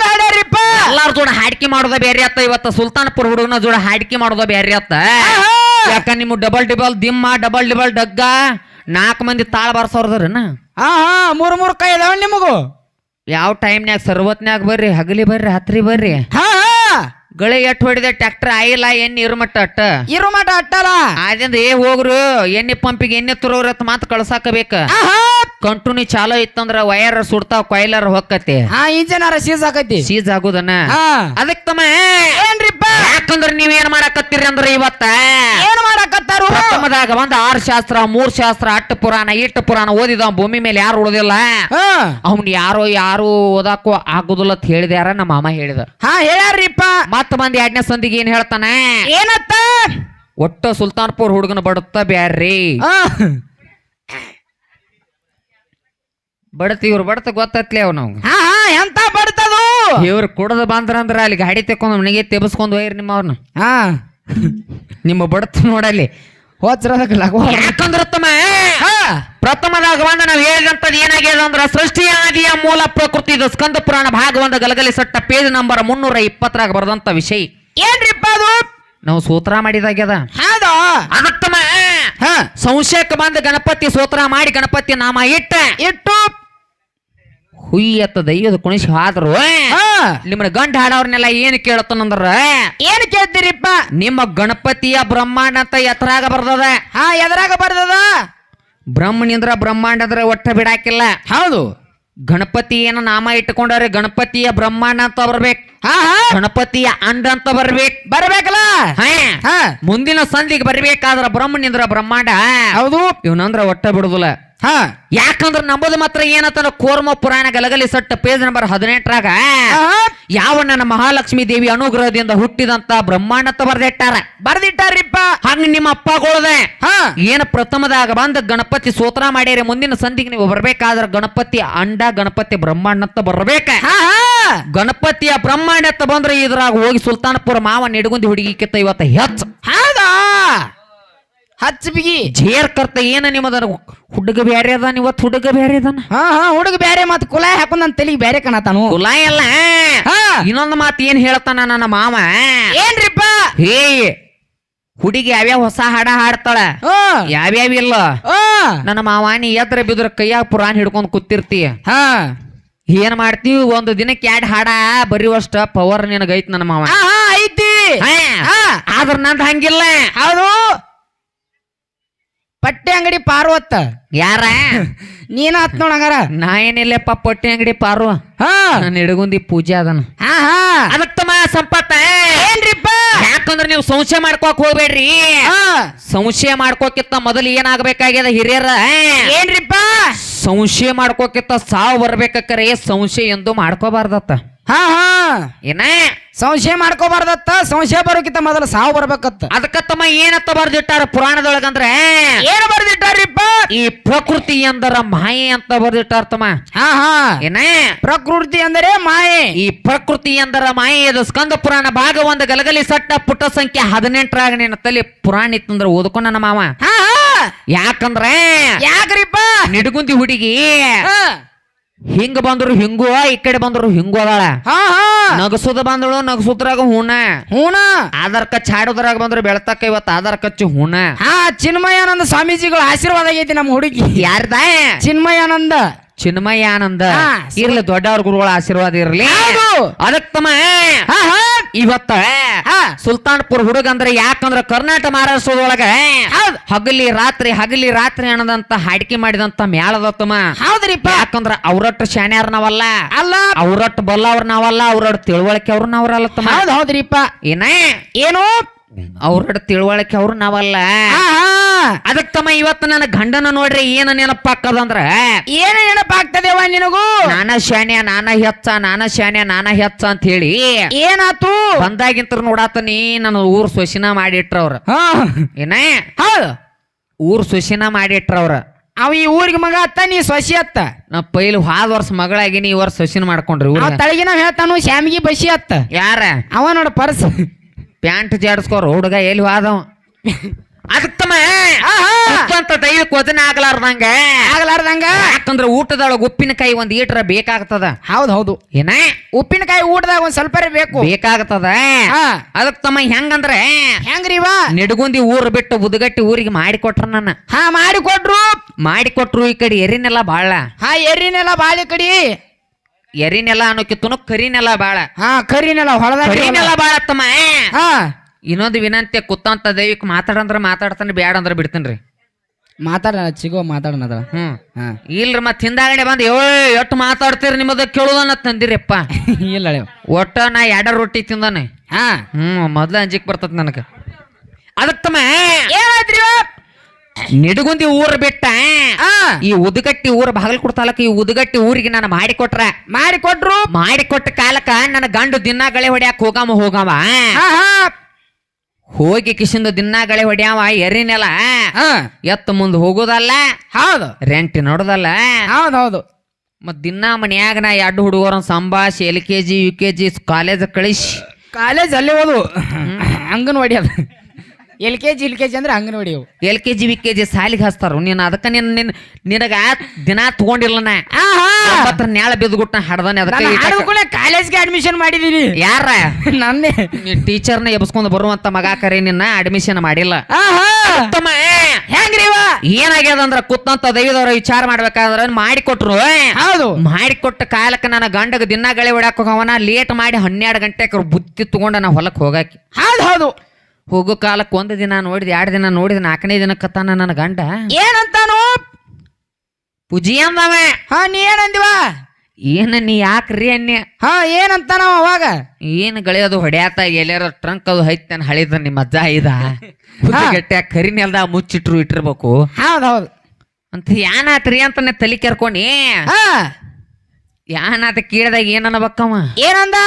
C: ಹಾಡ್ಯಾರಿಪ್ಪ?
A: ಎಲ್ಲಾರ ಜೋಡ ಹಾಡಿಕೆ ಮಾಡೋದ ಬೇರೆ ಅತ್ತ ಇವತ್ತ ಸುಲ್ತಾನಪುರ ಹುಡುಗನ ಜೋಡ ಹಾಡಿಕೆ ಮಾಡೋದ ಬೇರೆ
C: ಅತ್ತ.
A: ಯಾಕ ನಿಮ್ಮ ಡಬಲ್ ಡಿಬಲ್ ದಿಮ್ಮ ಡಬಲ್ ಡಿಬಲ್ ಡಗ್ಗ ನಾಲ್ಕು ಮಂದಿ ತಾಳ ಬಾರ್ಸೋರ್ದ್ರನ?
C: ಹಾ ಹಾ ಮೂರ್ ಮೂರ್ ಕೈ ಇದಾವ ನಿಮಗು?
A: ಯಾವ ಟೈಮ್ನ್ಯಾಗ ಸರ್ವತ್ನ್ಯಾಗ ಬರ್ರಿ ಹಗಲಿ ಬರ್ರಿ ಹತ್ರಿ ಬರ್ರಿ.
C: ಹಾ ಹಾ.
A: ಗಳಿ ಎಟ್ ಹೊಡಿದೆ ಟ್ರ್ಯಾಕ್ಟರ್ ಆಯಿಲ್ಲ ಎಣ್ಣೆ ಇರುಮಟ್ಟ ಅಟ್ಟ?
C: ಇರು ಮಟ ಅಟ್ಟಲ್ಲ.
A: ಆದ್ರಿಂದ ಏ ಹೋಗ್ರು ಎಣ್ಣೆ ಪಂಪಿಗೆ ಎಣ್ಣೆ ತುರೋರತ್ ಮಾತು ಕಳ್ಸಾಕಬೇಕ.
C: ಹಾ
A: ಕಂಟಿನ್ಯೂ ಚಾಲೋ ಇತ್ತಂದ್ರ ವಯರ್ ಸುಡ್ತಾವ ಕೊಯ್ಲರ್ ಹೊಕ್ಕತಿ.
C: ಹಾ ಇಂಜನಾರ ಸೀಸ್ ಆಕೈತಿ
A: ಸೀಸ್ ಆಗುದನ?
C: ಹಾ.
A: ಅದಕ್ಕೆ ತಮ್ಮ
C: ಏನ್ರಿಪ್ಪ?
A: ಯಾಕಂದ್ರ ಏನ್ ಮಾಡಕತ್ತೀರಿ ಅಂದ್ರ ಇವತ್ತ? ಪ್ರಥಮದಾಗ ಒಂದ್ ಆರ್ ಶಾಸ್ತ್ರ ಮೂರ್ ಶಾಸ್ತ್ರ ಅಟ್ಟ ಪುರಾಣ ಇಟ್ಟ ಪುರಾಣ ಓದಿದ ಭೂಮಿ ಮೇಲೆ ಯಾರು ಉಳಿದಿಲ್ಲ. ಅವ್ನ್ ಯಾರೋ ಯಾರು ಓದಾಕೋ ಆಗುದಿಲ್ಲ ಅಂತ ಹೇಳಿದ್ಯಾರ ನಮ್ಮ ಮಾಮ ಹೇಳಿದ.
C: ಹಾ ಹೇಳ್ಯಾರ್ರಿಪ್ಪ.
A: ಮತ್ತ ಮಂದಿ ಎರಡನೇ ಸಂದಿಗೆ ಏನ್ ಹೇಳ್ತಾನೆ?
C: ಏನತ್ತ?
A: ಒಟ್ಟ ಸುಲ್ತಾನ್ಪುರ್ ಹುಡುಗನ ಬಡತ್ತ ಬ್ಯಾರ್ರಿ. ಬಡತಿ ಇವ್ರು ಬಡತ ಗೊತ್ತತ್ಲಿ ಅವ್ ನಾವು
C: ಹಾ ಹಾ ಎಂತ ಬಡ್ತದು?
A: ಇವ್ರು ಕುಡದ ಬಂದ್ರಂದ್ರ ಅಲ್ಲಿ ಗಾಡಿ ತೆಕ್ಕೊಂಡು ಮನೆಗೆ ತೆಬಸ್ಕೊಂಡ್ ಹೋಯ್ರಿ ನಿಮ್ಮ ಅವ್ರನ್ನ
C: ಹಾ.
A: ನಿಮ್ಮ ಬಡತ ನೋಡಲ್ಲಿ.
C: ಹೋಚ್ರದಕ್ಕೆ ಲಗು
A: ಯಾಕಂದ್ರ ತಮ್ಮ
C: ಪ್ರಥಮ
A: ಪ್ರಥಮದಾಗ ನಾವು ಹೇಳಿದಂತದ್ ಏನಾಗ್ಯದ ಅಂದ್ರ ಸೃಷ್ಟಿ ಆದಿಯ ಮೂಲ ಪ್ರಕೃತಿ ಇದು ಸ್ಕಂದ ಪುರಾಣ ಭಾಗ ಒಂದ ಗಲಗಲಿ ಸಟ್ಟ ಪೇಜ್ ನಂಬರ್ ಮುನ್ನೂರ ಇಪ್ಪತ್ತರಾಗ ಬರೆದಂತ ವಿಷಯ
C: ಏನ್ರಿಪ್ಪ ಅದು?
A: ನಾವು ಸೂತ್ರ ಮಾಡಿದಾಗ್ಯದ.
C: ಹೌದು?
A: ಅದಕ್ ತಮ್ಮ
C: ಹಾ.
A: ಸಂಶಯಕ್ಕೆ ಬಂದ ಗಣಪತಿ ಸೂತ್ರ ಮಾಡಿ ಗಣಪತಿ ನಾಮ ಇಟ್ಟ.
C: ಇಟ್ಟು.
A: ಹುಯ್ಯತ್ತ ದೈವದ ಕುಣಿಸಿ ಹಾದ್ರು ನಿಮ್ಮನ್ನ ಗಂಡ ಹಾಡವ್ರನ್ನೆಲ್ಲ ಏನ್ ಕೇಳತ್ತನಂದ್ರ
C: ಏನ್ ಕೇಳ್ತೀರಿಪ್ಪ?
A: ನಿಮ್ಮ ಗಣಪತಿಯ ಬ್ರಹ್ಮಾಂಡ ಅಂತ ಎತ್ತರಾಗ ಬರ್ದದ
C: ಹಾ ಎದ್ರಾಗ ಬರ್ದದ
A: ಬ್ರಹ್ಮನಿಂದ್ರ ಅಂದ್ರೆ ಒಟ್ಟ ಬಿಡಾಕಿಲ್ಲ.
C: ಹೌದು.
A: ಗಣಪತಿ ಏನ ನಾಮ ಇಟ್ಕೊಂಡರೆ ಗಣಪತಿಯ ಬ್ರಹ್ಮಾಂಡ ಅಂತ ಬರ್ಬೇಕು. ಗಣಪತಿಯ ಅಂಡ ಅಂತ ಬರ್ಬೇಕು.
C: ಬರ್ಬೇಕಲ್ಲ?
A: ಹಾ.
C: ಹಾ.
A: ಮುಂದಿನ ಸಂಧಿಗೆ ಬರ್ಬೇಕಾದ್ರ ಬ್ರಹ್ಮನಿಂದ್ರ ಬ್ರಹ್ಮಾಂಡ.
C: ಹೌದು.
A: ಇವನಂದ್ರ ಒಟ್ಟ ಬಿಡುದಿಲ್ಲ.
C: ಹಾ.
A: ಯಾಕಂದ್ರ ನಂಬುದು ಮಾತ್ರ ಏನತನ ಕೋರ್ಮ ಪುರಾಣ ಗಲಗಲಿ ಸಟ್ಟ ಪೇಜ್ ನಂಬರ್ ಹದಿನೆಂಟರಾಗ ಯಾವ ನನ್ನ ಮಹಾಲಕ್ಷ್ಮಿ ದೇವಿ ಅನುಗ್ರಹದಿಂದ ಹುಟ್ಟಿದಂತ ಬ್ರಹ್ಮಾಂಡತ್ತ ಬರ್ದಿಟ್ಟಾರ.
C: ಬರ್ದಿಟ್ಟಾರಿಪ್ಪ.
A: ಹಂಗ ನಿಮ್ಮ ಅಪ್ಪಗಳದೆ.
C: ಹಾ.
A: ಏನ ಪ್ರಥಮದಾಗ ಬಂದ ಗಣಪತಿ ಸ್ತೋತ್ರ ಮಾಡ್ಯಾರ ಮುಂದಿನ ಸಂಧಿಗೆ ನೀವು ಬರ್ಬೇಕಾದ್ರ ಗಣಪತಿ ಅಂಡ ಗಣಪತಿ ಬ್ರಹ್ಮಾಂಡತ್ತ ಬರ್ಬೇಕ. ಗಣಪತಿಯ ಬ್ರಹ್ಮಾಂಡತ್ತ ಬಂದ್ರೆ ಇದ್ರಾಗ ಹೋಗಿ ಸುಲ್ತಾನಪುರ ಮಾವ ನಿಡಗುಂದಿ ಹುಡುಗಿಕ್ಕಿತ್ತ ಇವತ್ತ ಹೆಚ್ಚು.
C: ಹೌದಾ? ಹಚ್ಚ ಬಿಗಿ.
A: ಜೇರ್ ಕರ್ತ ಏನ ನಿಮ್ಮದ? ಹುಡುಗ ಬ್ಯಾರೆ ಅದಾನ ಇವತ್ತು ಹುಡುಗ ಬ್ಯಾರೆ ಅದಾನ?
C: ಹಾ ಹಾ ಹುಡುಗ ಬ್ಯಾರೆ ಮತ್ ಕುಲ ಹಾಕೊಂಡ್ ನನ್ ತಲಿಗೆ ಬ್ಯಾರೆ ಕಾಣತಾನು.
A: ಕುಲ ಎಲ್ಲ
C: ಹಾ.
A: ಇನ್ನೊಂದು ಮಾತು ಏನ್ ಹೇಳ್ತಾನ ನನ್ನ ಮಾವ?
C: ಏನ್ರಿಪ್ಪ?
A: ಹೇ ಹುಡುಗಿ ಯಾವ್ಯಾವ ಹೊಸ ಹಾಡ ಹಾಡ್ತಾಳ? ಯಾವ್ಯಾವ ಇಲ್ಲ? ನನ್ನ ಮಾವಾನಿ ಎದ್ರ ಬಿದ್ರ ಕೈಯಾಗ ಪುರಾಣ ಹಿಡ್ಕೊಂಡ್ ಕೂತಿರ್ತಿ?
C: ಹಾ.
A: ಏನ್ ಮಾಡ್ತೀವಿ ಒಂದು ದಿನಕ್ಕೆ ಎರಡ್ ಹಾಡ ಬರೀವಷ್ಟ ಪವರ್ ನಿನಗೈತ್ ನನ್ನ ಮಾವ.
C: ಐತಿ.
A: ಆದ್ರ ನಂದ್ ಹಂಗಿಲ್ಲ.
C: ಹೌದು. ಪಟ್ಟೆ ಅಂಗಡಿ ಪಾರ್ವತ್ತ
A: ಯಾರ? *laughs*
C: ನೀನ ಹತ್ ನೋಡಂಗಾರ
A: ನಾ ಏನಿಲ್ಲಪ್ಪ ಪಟ್ಟಿ ಅಂಗಡಿ ಪಾರು.
C: ಹಾ.
A: ನನ್ನ ಹಿಡಗುಂದಿ ಪೂಜೆ ಅದನ.
C: ಹಾ ಹಾ.
A: ಅದಕ್ತಮ್ಮ ಸಂಪತ್ತ
C: ಏನ್ರಿಪ್ಪ?
A: ಯಾಕಂದ್ರ ನೀವು ಸಂಶಯ ಮಾಡ್ಕೋಕ್ ಹೋಗ್ಬೇಡ್ರಿ.
C: ಹಾ.
A: ಸಂಶಯ ಮಾಡ್ಕೋಕಿತ್ತ ಮೊದಲು ಏನಾಗಬೇಕಾಗ್ಯದ ಹಿರಿಯರ
C: ಏನ್ರಿಪ್ಪ?
A: ಸಂಶಯ ಮಾಡ್ಕೋಕಿತ್ತ ಸಾವು ಬರ್ಬೇಕಕ್ಕರೆ ಸಂಶಯ ಎಂದು ಮಾಡ್ಕೋಬಾರ್ದತ್ತ.
C: ಹಾ ಹಾ.
A: ಏನ?
C: ಸಂಶಯ ಮಾಡ್ಕೋಬಾರ್ದತ್ತ ಸಂಶಯ ಬರೋಕಿಂತ ಮೊದಲು ಸಾವು ಬರ್ಬೇಕತ್ತ.
A: ಅದಕ್ಕತ್ತಮ್ಮ ಏನತ್ತ ಬರ್ದಿಟ್ಟಾರ ಪುರಾಣದೊಳಗಂದ್ರೆ?
C: ಏನು ಬರ್ದಿಟ್ಟಾರಿಪ್ಪ
A: ಈ ಪ್ರಕೃತಿ ಎಂದರ ಮಾಯೆ ಅಂತ ಬರ್ದಿಟ್ಟಾರ ತಮ್ಮ.
C: ಹಾ ಹಾ.
A: ಏನ?
C: ಪ್ರಕೃತಿ ಅಂದರೆ ಮಾಯೆ.
A: ಈ ಪ್ರಕೃತಿ ಎಂದರ ಮಾಯೆ ಅದು ಸ್ಕಂದ ಪುರಾಣ ಭಾಗ ಒಂದು ಗಲಗಲಿ ಸಟ್ಟ ಪುಟ ಸಂಖ್ಯೆ ಹದಿನೆಂಟರಾಗ ನಿನ್ನ ತಲೆ ಪುರಾಣ ಇತ್ತಂದ್ರೆ ಓದ್ಕೊಂಡ ನಮ್ಮ ಮಾವ
C: ಹಾ ಹಾ.
A: ಯಾಕಂದ್ರೆ
C: ಯಾಕ್ರಿಪ್ಪ?
A: ನಿಡಗುಂದಿ ಹುಡುಗಿ
C: ಹಾ.
A: ಹಿಂಗ ಬಂದ್ರು ಹಿಂಗು ಈ ಕಡೆ ಬಂದ್ರು ಹಿಂಗು ಅದಾಳ.
C: ಹಾ ಹಾ.
A: ನಗಸುದ ಬಂದಳು ನಗಸುದ್ರಾಗ ಹೂಣ.
C: ಹೂಣ.
A: ಆಧಾರ್ ಕಚ್ಚ ಹಾಡೋದ್ರಾಗ ಬಂದ್ರು ಬೆಳತಕ್ಕ ಇವತ್ತು ಆಧಾರ್ ಕಚ್ಚು ಹೂಣ.
C: ಹಾ ಚಿನ್ಮಯಾನಂದ ಸ್ವಾಮೀಜಿಗಳು ಆಶೀರ್ವಾದ ಆಗೈತಿ ನಮ್ಮ ಹುಡುಗಿ.
A: ಯಾರ್ದ?
C: ಚಿನ್ಮಯಾನಂದ.
A: ಚಿನ್ಮಯ ಆನಂದ
C: ಹಾ,
A: ಇರ್ಲಿ ದೊಡ್ಡವ್ರ ಗುರುಗಳ ಆಶೀರ್ವಾದ ಇರ್ಲಿ. ಅದಕ್ ತಮ್ಮ
C: ಹಾ ಹಾ.
A: ಇವತ್ತ. ಸುಲ್ತಾನ್ಪುರ್ ಹುಡುಗ ಅಂದ್ರೆ ಯಾಕಂದ್ರ ಕರ್ನಾಟಕ ಮಹಾರಾಷ್ಟ್ರದೊಳಗ. ಹಗಲಿ ರಾತ್ರಿ ಹಗಲಿ ರಾತ್ರಿ ಅನ್ನದಂತ ಹಾಡಿಕೆ ಮಾಡಿದಂತ ಮ್ಯಾಳದ ತಮ್ಮ.
C: ಹೌದ್ರಿಪ್ಪ.
A: ಯಾಕಂದ್ರ ಅವ್ರಟ್ಟು ಶಾನ್ಯಾರ ನಾವಲ್ಲ.
C: ಅಲ್ಲ.
A: ಅವ್ರಟ್ಟು ಬಲ್ಲವ್ರ ನಾವಲ್ಲ ಅವ್ರಟ್ಟು ತಿಳುವಳಿಕೆ ಅವ್ರ ನಾವ್ರಲ್ಲ ತಮ್ಮ.
C: ಹೌದ್ ಹೌದ್ರಿಪ್ಪ.
A: ಏನ?
C: ಏನು?
A: ಅವ್ರಟ್ಟು ತಿಳುವಳಿಕೆ ಅವ್ರು ನಾವಲ್ಲ. ಅದಕ್ಕೆ ತಮ್ಮ ಇವತ್ತು ನನ್ನ ಗಂಡನ ನೋಡ್ರಿ ಏನ ನೆನಪಾಕದಂದ್ರ
C: ಏನ ನೆನಪಾಗ್ತದೇವ ನಿನಗೂ?
A: ನಾನ ಶಾನ್ಯ ನಾನ ಹೆಚ್ಚ ನಾನ ಶಾನ್ಯ ನಾನ ಹೆಚ್ಚ ಅಂತ ಹೇಳಿ
C: ಏನಾತು
A: ಬಂದಾಗಿಂತ ನೋಡಾತನಿ ನನ್ನ ಊರ್ ಸೊಸಿನ ಮಾಡಿಟ್ರ ಅವ್ರ.
C: ಹಾ.
A: ಏನ? ಊರ್ ಸೊಸಿನ ಮಾಡಿಟ್ರ ಅವ್ರ.
C: ಅವ ಈ ಊರಿಗೆ ಮಗ ಅತ್ತ ನೀ ಸೊಸಿ ಅತ್ತ?
A: ನಾ ಪೈಲ್ ಹಾದ್ ವರ್ಷ ಮಗಳಾಗಿನಿ ಈ ವರ್ಷ ಸೊಸಿನ ಮಾಡ್ಕೊಂಡ್ರಿ
C: ತಳಗಿನ ಹೇಳ್ತಾನು ಶ್ಯಾಮಿಗಿ ಬಸಿ ಅತ್ತ.
A: ಯಾರ?
C: ಅವ ನೋಡ ಪರ್ಸ್.
A: ಪ್ಯಾಂಟ್ ಜಾಡಿಸ್ಕೋರು ಹುಡುಗ ಎಲ್ಲಿ ಹೋದವ? ಅದಕ್ಕೆ ತಮ್ಮ ಅಂತ ದೈವಕ್ಕೆ ವಜನ ಆಗ್ಲಾರ್ದಂಗ.
C: ಆಗ್ಲಾರ್ದಂಗ?
A: ಯಾಕಂದ್ರೆ ಊಟದೊಳಗ ಉಪ್ಪಿನಕಾಯಿ ಒಂದ್ ಈಟ್ರ ಬೇಕಾಗ್ತದ.
C: ಹೌದ್ ಹೌದು.
A: ಏನ?
C: ಉಪ್ಪಿನಕಾಯಿ ಊಟದಾಗ ಒಂದ್ ಸ್ವಲ್ಪ ಬೇಕು.
A: ಬೇಕಾಗ್ತದ? ಅದಕ್ ತಮ್ಮ ಹೆಂಗಂದ್ರೆ
C: ಹೆಂಗ್ರಿವ
A: ನಿಡಗುಂದಿ ಊರ್ ಬಿಟ್ಟು ಬುದಗಟ್ಟಿ ಊರಿಗೆ ಮಾಡಿಕೊಟ್ರ ನನ್ನ.
C: ಹಾ ಮಾಡಿ ಕೊಟ್ರು
A: ಮಾಡಿಕೊಟ್ರು ಈ ಕಡೆ ಎರಿನೆಲ್ಲ ಬಾಳ
C: ಹಾ ಎರಿನೆಲ್ಲ ಈ ಕಡಿ.
A: ಎರಿನೆಲ್ಲ ಅನ್ನೋಕಿತ್ತನು ಕರಿನೆಲ್ಲ ಬಾಳ.
C: ಹಾ ಕರಿನೆಲ್ಲ ಹೊಳದ
A: ಕರಿನೆಲ್ಲ ಬಾಳ ತಮ್ಮ
C: ಹಾ.
A: ಇನ್ನೊಂದು ವಿನಂತಿ ಕುತ್ತಂತ ದೈವಿಕ್ ಮಾತಾಡಂದ್ರ ಮಾತಾಡ್ತಾನೆ ಬ್ಯಾಡ ಅಂದ್ರ ಬಿಡ್ತೇನ್ರಿ.
C: ಮಾತಾಡ ಚಿಗೋ ಮಾತಾಡೋಣ
A: ಹ್ಮ್.
C: ಹಾ.
A: ಇಲ್ರಿ ಮತ್ ಹಿಂದಾಗಡೆ ಬಂದ್ ಏಯ್ ಎಷ್ಟ್ ಮಾತಾಡ್ತೀರಿ ನಿಮ್ಮದ ಕೇಳುದನ್ನ ತಂದಿರಪ್ಪ *laughs*
C: ಇಲ್ಲ ಅಳೆವ.
A: ಒಟ್ಟ ನಾ ಎಡ ರೊಟ್ಟಿ ತಿಂದಾನೆ.
C: ಹಾ.
A: ಹ್ಮ್ ಮೊದ್ಲ ಅಂಜಿಕ್ ಬರ್ತದ ನನಗ. ಅದಕ್ಕೆ ತಮ್ಮ
C: ಏನಾಯ್ತ್ರಿ
A: ನಿಡಗುಂದಿ ಊರ್ ಬಿಟ್ಟ ಈ ಉದಗಟ್ಟಿ ಊರ್ ಬಾಗಲ್ ತಾಲೂಕು ಈ ಉದಗಟ್ಟಿ ಊರಿಗೆ ನಾನು ಮಾಡಿಕೊಟ್ರ.
C: ಮಾಡಿ ಕೊಟ್ರು
A: ಮಾಡಿಕೊಟ್ಟ ಕಾಲಕ ನನ್ನ ಗಂಡು ದಿನ ಗಳೆ ಹೊಡ್ಯಾಕ ಹೋಗಾಮ ಹೋಗಾಮ
C: ಹಾ ಹಾ.
A: ಹೋಗಿ ಕಿಶಿಂದ ದಿನ ಗಳೆ ಹೊಡ್ಯಾವ ಎರಿನೆಲ್ಲ ಎತ್ತ ಮುಂದೆ ಹೋಗೋದಲ್ಲ
C: ಹೌದು.
A: ರೆಂಟ್ ನೋಡೋದಲ್ಲ
C: ಹೌದು ಹೌದು.
A: ಮತ್ ದಿನ ಮನ್ಯಾಗ ನಾ ಎರಡು ಹುಡುಗರ ಸಂಭಾಷಿ L K G U K G college ಕಳಿಸಿ
C: ಕಾಲೇಜ್ ಅಲ್ಲಿ ಹೋದು ಅಂಗನವಾಡಿ ಅದು. L K G L K G ಅಂದ್ರೆ ಅಂಗನವಾಡಿ ಅವು.
A: L K G U K G ಸಾಲಿಗೆ ಹಚ್ತಾರ. ನೀನ್ ಅದಕ್ಕ ನಿನ್ ನಿನ್ ನಿನಗ ದಿನ ತಗೊಂಡಿಲ್ಲ ನಾ.
C: ಆಹಾ!
A: ಒಂಬತ್ತರ ನ್ಯಾಳ ಬಿದ್ದುಗುಟ್ಟ ಹಡ್ದಾನೆ ಅದಕ್ಕೆ
C: ನಾನು ಆಡ್ಕೊಳ್ಳೆ ಕಾಲೇಜ್ಗೆ ಅಡ್ಮಿಷನ್ ಮಾಡಿದೀನಿ.
A: ಯಾರ?
C: ನನ್ನೇ.
A: ನೀ ಟೀಚರ್ನ ಎಬ್ಸ್ಕೊಂಡ್ ಬರುವಂತ ಮಗ ಕರೆ ನಿನ್ನ ಅಡ್ಮಿಷನ್ ಮಾಡಿಲ್ಲ.
C: ಆಹಾ! ಹೆಂಗ್ರಿವ
A: ಏನಾಗ್ಯದ ಅಂದ್ರ ಕುತ್ತಂತ ದೈವದವ್ರ ವಿಚಾರ ಮಾಡ್ಬೇಕಾದ್ರ ಮಾಡಿಕೊಟ್ರು
C: ಹೌದು.
A: ಮಾಡಿಕೊಟ್ಟ ಕಾಲಕ್ಕೆ ನನ್ನ ಗಂಡಗ ದಿನ ಗಳೆ ಹೊಡ್ಯಾಕ ಹೋಗವನ ಲೇಟ್ ಮಾಡಿ ಹನ್ನೆರಡು ಗಂಟೆಗೆ ಬುತ್ತಿ ತಗೊಂಡ ನಾ ಹೊಲಕ್ ಹೋಗಾಕಿ.
C: ಹೌದು ಹೌದು.
A: ಹೋಗೋ ಕಾಲಕ್ಕೆ ಒಂದು ದಿನ ನೋಡಿದ ಎರಡು ದಿನ ನೋಡಿದ ನಾಲ್ಕನೇ ದಿನಕ್ಕತ್ತಾನ ನನ್ನ ಗಂಡ.
C: ಏನಂತಾನು?
A: ಪೂಜಿ ಅಂದವ.
C: ಹಾ ನೀ ಏನಂದಿವ?
A: ಏನ ನೀ ಯಾಕ್ರಿ ಅನ್ಯ
C: ಹಾ ಏನಂತಾನ ಅವಾಗ?
A: ಏನು ಗಳಿಯೋದು ಹೊಡ್ಯಾತ ಎಲ್ಲಾರ ಟ್ರಂಕ್ ಅದು ಹೈತಾನ ಹಳಿದ ನಿಮ್ಮ ಅಜ್ಜ ಐದ ಗಟ್ಟೆ ಕರಿ ನೆಲ್ದ ಮುಚ್ಚಿಟ್ರು ಇಟ್ಟಿರ್ಬೇಕು.
C: ಹೌದು ಹೌದು.
A: ಅಂತ ಯಾನಾತ್ರಿ ಅಂತಾನೆ ತಲೆ ಕೆರ್ಕೊಂಡಿ?
C: ಹಾ.
A: ಯಾನಾತ ಕೇಳ್ದಾಗ ಏನನ್ನ ಬಕ್ಕಮ್ಮ
C: ಏನಂದ?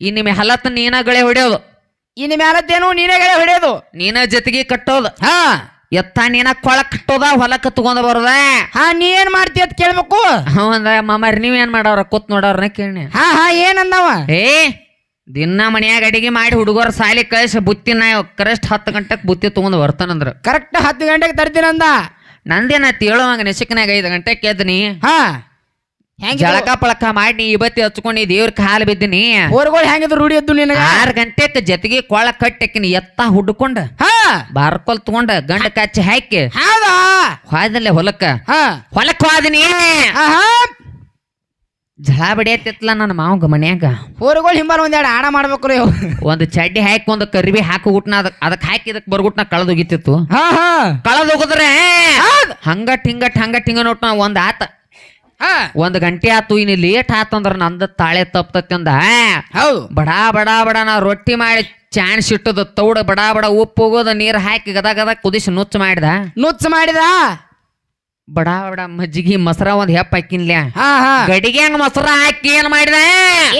A: ಈ ನಿಮ್ಮ ಹಲತ್ತನ್ನ ನೀನ ಗಳೆ ಹೊಡ್ಯೋದು.
C: ಇನ್ನು ಮ್ಯಾಲದ್ದೇನು ನೀನೇ ಗೆಳೆ ಹೊಡೆಯೋದು?
A: ನೀನ ಜೊತೆಗೆ ಕಟ್ಟೋದು.
C: ಹಾ.
A: ಎತ್ತ ನೀನ ಕೊಳ ಕಟ್ಟೋದ ಹೊಲಕ್ಕೆ ತಗೊಂಡ್ ಬರೋದ?
C: ಹಾ ನೀ ಏನ್ ಮಾಡ್ತಿ ಅಂತ ಕೇಳ್ಬೇಕು?
A: ಅವಂದ ಮಾಮಾರಿ ಏನ್ ಮಾಡವ್ರ? ಕೂತ್ ನೋಡವ್ರನ್ನ ಕೇಳಿ
C: ಹಾ ಹಾ ಏನಂದವ
A: ಏ ದಿನ ಮನ್ಯಾಗ ಅಡಿಗೆ ಮಾಡಿ ಹುಡುಗರ ಸಾಲಿ ಕಳಿಸಿ ಬುತ್ತಿ ನಾ ಕರೆಸ್ಟ್ ಹತ್ತು ಗಂಟೆಗೆ ಬುತ್ತಿ ತಗೊಂಡ್ ಬರ್ತಾನಂದ್ರ.
C: ಕರೆಕ್ಟ್ ಹತ್ತು ಗಂಟೆಗೆ ತರ್ತೀನಂದ?
A: ನಂದೇನ ಹೇಳುವಂಗ ನಿಶಕ್ನಾಗ ಐದು ಗಂಟೆಗೆ ಎದ್ನಿ.
C: ಹಾ.
A: ಜಳಕ ಪಳಕ ಮಾಡಿ ಇವತ್ತಿ ಹಚ್ಕೊಂಡು ದೇವ್ರ ಕಾಲು ಬಿದ್ದೀನಿ.
C: ಊರುಗಳು ಹೆಂಗಿದ್ರು ರೂಢಿ ಎದ್ದು ನಿನಗ?
A: ಆರು ಗಂಟೆಕ್ ಜೊತೆಗೆ ಕೊಳ ಕಟ್ಟಕಿನಿ ಎತ್ತ ಹುಡ್ಕೊಂಡ.
C: ಹಾ.
A: ಬಾರ್ಕೊಲ್ ತಗೊಂಡ ಗಂಡ ಕಚ್ಚಿ ಹಾಕಿ.
C: ಹೌದಾ?
A: ಹೋದಲ್ಲೇ ಹೊಲಕ್ಕ.
C: ಹಾ.
A: ಹೊಲಕ್ ಹೋದಿನಿ. ಜಳ ಬಡಿಯತ್ತಿತ್ಲ ನನ್ನ ಮಾವಂಗ ಮನ್ಯಾಗ.
C: ಊರುಗಳು ಹಿಂಬಾಲ ಒಂದೆರಡು ಆಡ ಮಾಡ್ಬೇಕು ರೀ
A: ಒಂದು ಚಡ್ಡಿ ಹಾಕಿ ಒಂದು ಕರಿಬಿ ಹಾಕಿ ಗುಟ್ನ ಅದಕ್ಕೆ ಅದಕ್ಕೆ ಹಾಕಿ ಇದಕ್ ಬರ್ಗುಟ್ನ ಕಳೆದೋಗಿತ್ತಿತ್ತು
C: ಹಾ ಹಾ.
A: ಕಳೆದೋಗಿದ್ರೆ
C: ಹಂಗ
A: ಹಂಗಟ್ ಹಿಂಗಟ್ ಹಂಗಟ್ ಹಿಂಗ ನೋಟ್ ಒಂದ್ ಆತ ಒಂದ್ ಗಂಟೆ ಆತು ಇನ್ನು ಲೇಟ್ ಆತಂದ್ರ ನಂದ ತಾಳೆ ತಪ್ತತಿ ಅಂದ.
C: ಹೌದು.
A: ಬಡಾ ಬಡಾ ಬಡ ನಾ ರೊಟ್ಟಿ ಮಾಡಿ ಚಾಣ್ಸ್ ಇಟ್ಟದ ತೌಡ ಬಡಾ ಬಡ ಉಪ್ಪು ಹೋಗೋದ ನೀರ್ ಹಾಕಿ ಗದ ಗದ ಕುದಿಸಿ ನುಚ್ಚ ಮಾಡಿದ.
C: ನುಚ್ಚ ಮಾಡಿದ?
A: ಬಡಾ ಬಡ ಮಜ್ಜಿಗೆ ಮೊಸರ ಒಂದ್ ಹೆಪ್ಪ ಹಾಕಿನ್ಲ್ಯ ಗಡಿಗೆ ಹಂಗ ಮೊಸರ ಹಾಕಿ ಏನ್ ಮಾಡಿದ?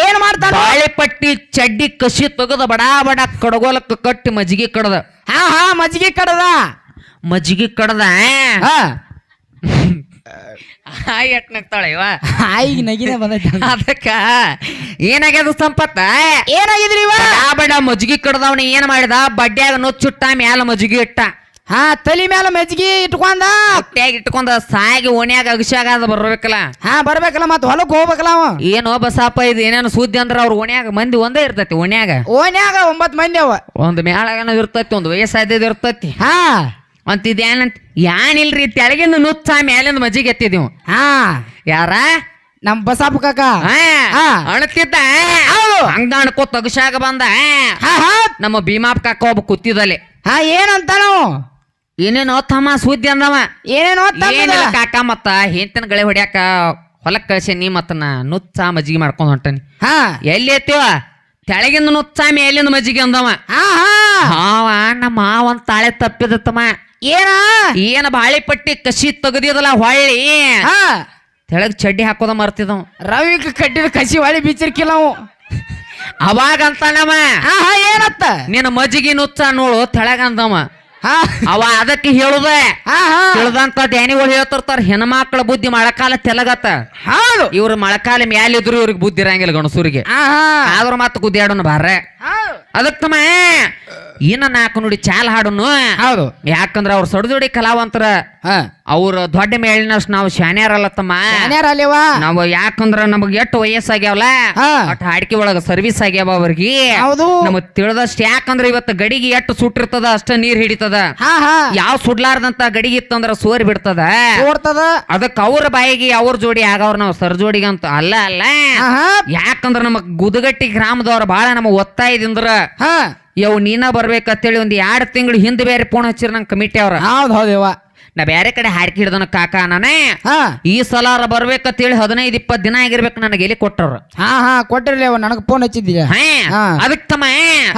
C: ಏನ್ ಮಾಡ್ತಾನ?
A: ಬಾಳೆಪಟ್ಟಿ ಚಡ್ಡಿ ಕಸಿ ತೆಗದ ಬಡಾ ಬಡ ಕಡಗೋಲಕ್ಕ ಕಟ್ಟಿ ಮಜ್ಜಿಗೆ ಕಡದ.
C: ಹಾ ಹಾ ಮಜ್ಜಿಗೆ ಕಡದ.
A: ಮಜ್ಜಿಗೆ ಕಡದ *laughs*
C: ಹಾ
A: ಎಟ್ ನಗ್ತಾಳೆ ಇವ.
C: ಹಾಯ್ ನಗಿನೇ ಬಂದೈತೆ.
A: ಅದಕ್ಕ ಏನಾಗ್ಯದ ಸಂಪತ್ತ?
C: ಏನಾಗಿದ್ರಿ ಇವ?
A: ಬಡ ಬಣ್ಣ ಮಜ್ಜಿಗೆ ಕಡ್ದವನ ಏನ್ ಮಾಡಿದ? ಬಡ್ಡ್ಯಾಗ ನುಚ್ಚಿಟ್ಟ ಮ್ಯಾಲ ಮಜ್ಜಿಗೆ ಇಟ್ಟ.
C: ಹಾ ತಲಿ ಮ್ಯಾಲ ಮೆಜ್ಗಿ ಇಟ್ಕೊಂಡ.
A: ಹೊಟ್ಯಾಗ ಇಟ್ಕೊಂಡ ಸಾಗಿ ಓಣ್ಯಾಗ ಅಗಸ್ಯಾಗ ಅದ ಬರ್ಬೇಕಲ್ಲ.
C: ಹಾ ಬರ್ಬೇಕಲ್ಲ ಮತ್ ಹೊಲಕ್ ಹೋಗ್ಬೇಕಲ್ಲ ಅವ.
A: ಏನೋ ಬಸಾಪ ಇದು ಏನೇನು ಸುದ್ದಿ ಅಂದ್ರ ಅವ್ರ ಓಣ್ಯಾಗ ಮಂದಿ ಒಂದೇ ಇರ್ತೈತಿ ಓಣ್ಯಾಗ.
C: ಓಣ್ಯಾಗ ಒಂಬತ್ ಮಂದಿ ಅವ.
A: ಒಂದು ಮ್ಯಾಳಗನ ಇರ್ತೈತಿ ಒಂದು ವಯಸ್ಸಾದ್ಯದ ಇರ್ತೈತಿ.
C: ಹಾ.
A: ಅಂತ ಇದೇನಂತ ಯಾನಿಲ್ರಿ ತೆಳಗಿಂದ ನುಚ್ಚ ಮೇಲಿಂದ ಮಜ್ಜಿಗೆ ಎತ್ತಿದೀವು.
C: ಹಾ.
A: ಯಾರ?
C: ನಮ್ ಬಸಾಪ ಕಾಕ.
A: ಅಣತಿದ್ದ. ಹಂಗ ಅಣ್ಕೋ ತಗಸಾಗ ಬಂದ. ನಮ್ಮ ಭೀಮಾಪ್ ಕಾಕ ಒಬ್ಬ ಕೂತಿದಲ್ಲಿ
C: ಹಾ ಏನಂತ ನಾವು?
A: ಏನೇನೋ ತಮ್ಮ ಸುದ್ದಿ ಅಂದವ.
C: ಏನೇನೋ
A: ಏನಿಲ್ಲ ಕಾಕ ಮತ್ತ ಹೆಂತನ ಗಳೆ ಹೊಡ್ಯಾಕ ಹೊಲಕ್ಕೆ ಕಳ್ಸಿ ನೀ ಮತ್ತ ನಾ ನುಚ್ಚ ಮಜ್ಜಿಗೆ ಮಾಡ್ಕೊಂಡ್ ಹೊಂಟನಿ.
C: ಹಾ.
A: ಎಲ್ಲಿ ಎತ್ತೀವ? ತೆಳಗಿಂದ ನುಚ್ಚ ಮೇಲಿಂದ ಮಜ್ಜಿಗೆ ಅಂದವ.
C: ಹಾ ಹಾ.
A: ನಮ್ಮ ಒಂದ್ ತಾಳೆ ತಪ್ಪಿದತ್ತಮ್ಮ.
C: ಏನ?
A: ಏನ ಬಾಳೆ ಪಟ್ಟಿ ಕಸಿ ತೆಗದಿದಲ್ಲ ಹೊಳ್ಳಿ?
C: ಹಾ.
A: ತೆಳಗ್ ಚಡ್ಡಿ ಹಾಕೋದ ಮರ್ತಿದವ.
C: ರವಿಕ ಕಟ್ಟಿದ ಕಸಿ ಹೊಳ್ಳಿ ಬಿಚ್ಚಿರ್ಕಿಲ್ಲ ಅವು.
A: ಅವಾಗ ಅಂತಾನಮ್ಮ
C: ಹಾ ಹಾ ಏನತ್ತ?
A: ನಿನ್ನ ಮಜ್ಜಿಗೆ ನುಚ್ಚ ನೋಡು ತೆಳಗ ಅಂದವ
C: ಹಾ.
A: ಅವ ಅದಕ್ಕೆ ಹೇಳುದ.
C: ಆಹಾ ಹಾ.
A: ತಿಳಿದಂತ ಡ್ಯಾನಿಗಳು ಹೇಳ್ತಿರ್ತಾರ ಹೆಣ್ಮಕ್ಳ ಬುದ್ಧಿ ಮಳಕಾಲ ತೆಲಗತ್ತ.
C: ಹೌದು.
A: ಇವ್ರ ಮಳೆಕಾಲ ಮ್ಯಾಲಿದ್ರು ಇವ್ರಿಗೆ ಬುದ್ಧಿ ಇರಂಗಿಲ್ಲ ಗಣಸೂರಿಗೆ
C: ಆಹಾ
A: ಆದ್ರ ಮತ್ತ ಗುದ್ದಾಡೋನು ಬಾರ್ರೆ. ಅದಕ್ಕೆ ತಮ್ಮ ಇನ್ನ ನಾಲ್ಕು ನುಡಿ ಚಾಲ್ ಹಾಡುನು.
C: ಹೌದು.
A: ಯಾಕಂದ್ರ ಅವ್ರ ಸಡಜೋಡಿ ಕಲಾವಂತರ. ಅವ್ರ ದೊಡ್ಡ ಮೇಳಿನಷ್ಟು ನಾವು ಶಾನ್ಯಾರಲ್ಲ ತಮ್ಮ ನಾವು ಯಾಕಂದ್ರ ನಮಗ್ ಎಷ್ಟು ವಯಸ್ಸಾಗ್ಯಾವಲ್ಲ. ಅಟ್ ಹಾಡಿಕೆ ಒಳಗ ಸರ್ವಿಸ್ ಆಗ್ಯಾವ ಅವ್ರಿಗೆ.
C: ಹೌದು.
A: ನಮಗ್ ತಿಳಿದಷ್ಟು ಯಾಕಂದ್ರ ಇವತ್ತು ಗಡಿಗೆ ಎಷ್ಟು ಸುಟ್ಟಿರ್ತದ ಅಷ್ಟ ನೀರ್ ಹಿಡಿತದ. ಯಾವ ಸುಡ್ಲಾರ್ದಂತ ಗಡಿಗೆ ಇತ್ತಂದ್ರ ಸೋರ್ ಬಿಡ್ತದ. ಅದಕ್ಕ ಅವ್ರ ಬಾಯಿಗೆ ಅವ್ರ ಜೋಡಿ ಆಗವ್ರ ನಾವು ಸರ್ ಜೋಡಿಗಂತ ಅಲ್ಲ ಅಲ್ಲ.
C: ಹಾ
A: ಯಾಕಂದ್ರ ನಮಗ್ ಗುದಗಟ್ಟಿ ಗ್ರಾಮದವ್ರ ಬಾಳ ನಮಗ್ ಒತ್ತಾಯದಿಂದ್ರ.
C: ಹಾ.
A: ಯವ್ ನೀನ ಬರ್ಬೇಕಂತೇಳಿ ಒಂದ್ ಎರಡ್ ತಿಂಗಳು ಹಿಂದ್ ಬೇರೆ ಫೋನ್ ಹಚ್ಚಿರ ನಂಗೆ ಕಮಿಟಿ ಅವ್ರ.
C: ಹೌದು ಹೌದಿವ
A: ನಾ ಬೇರೆ ಕಡೆ ಹಾಡ್ಕಿ ಹಿಡ್ದನ ಕಾಕ ನಾನೇ.
C: ಹಾ.
A: ಈ ಸಲಾರ ಬರ್ಬೇಕಂತೇಳಿ ಹದಿನೈದು ಇಪ್ಪತ್ತು ದಿನ ಆಗಿರ್ಬೇಕು ನನಗೆ ಎಲ್ಲಿ ಕೊಟ್ಟರು
C: ಹಾ ಹಾ ಕೊಟ್ಟಿರ್ಲಿ ಅವ ನನಗೆ ಫೋನ್ ಹಚ್ಚಿದ್ದೀಯ
A: ಹಾ
C: ಹಾ.
A: ಅದಕ್ ತಮ್ಮ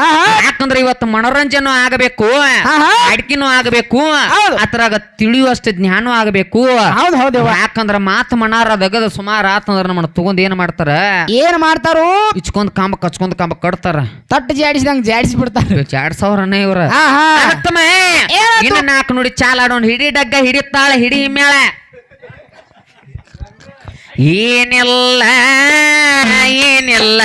C: ಹಾ, ಹಾ.
A: ಯಾಕಂದ್ರೆ ಇವತ್ತು ಮನೋರಂಜನೆ ಆಗಬೇಕು
C: ಹಾ, ಹಾ.
A: ಅಡ್ಕಿನೂ ಆಗಬೇಕು
C: ಹೌದು.
A: ಅದ್ರಾಗ ತಿಳಿಯುವಷ್ಟು ಜ್ಞಾನ ಆಗಬೇಕು.
C: ಹೌದ್ ಹೌದಿವ
A: ಯಾಕಂದ್ರ ಮಾತು ಮನಾರ ದಗದ ಸುಮಾರು ಆತಂದ್ರ ನಮ್ಮನ್ನ ತಗೊಂಡ್ ಏನ್ ಮಾಡ್ತಾರ?
C: ಏನ್ ಮಾಡ್ತಾರು?
A: ಇಚ್ಕೊಂಡ್ ಕಾಂಬ ಕಚ್ಕೊಂಡ್ ಕಾಂಬ ಕಟ್ತಾರ.
C: ತಟ್ಟ ಜಾಡಿಸಿದಂಗ್ ಜಾಡಿಸಿ ಬಿಡ್ತಾರ
A: ಎರಡ್ ಸಾವಿರನೇ ಇವ್ರ.
C: ಹಾ ಹಾ.
A: ಅದಕ್ಕೆ ತಮ್ಮ
C: ಏನಾತು?
A: ಇನ್ನ ನಾಲ್ಕು ನೋಡಿ ಚಾಲಾಡೋನ್ ಹಿಡಿ ಡಗ್ಗ ಹಿಡಿತಾಳ ಹಿಡಿ ಹಿಮ್ಮೇಳ ಏನಿಲ್ಲ ಏನಿಲ್ಲ.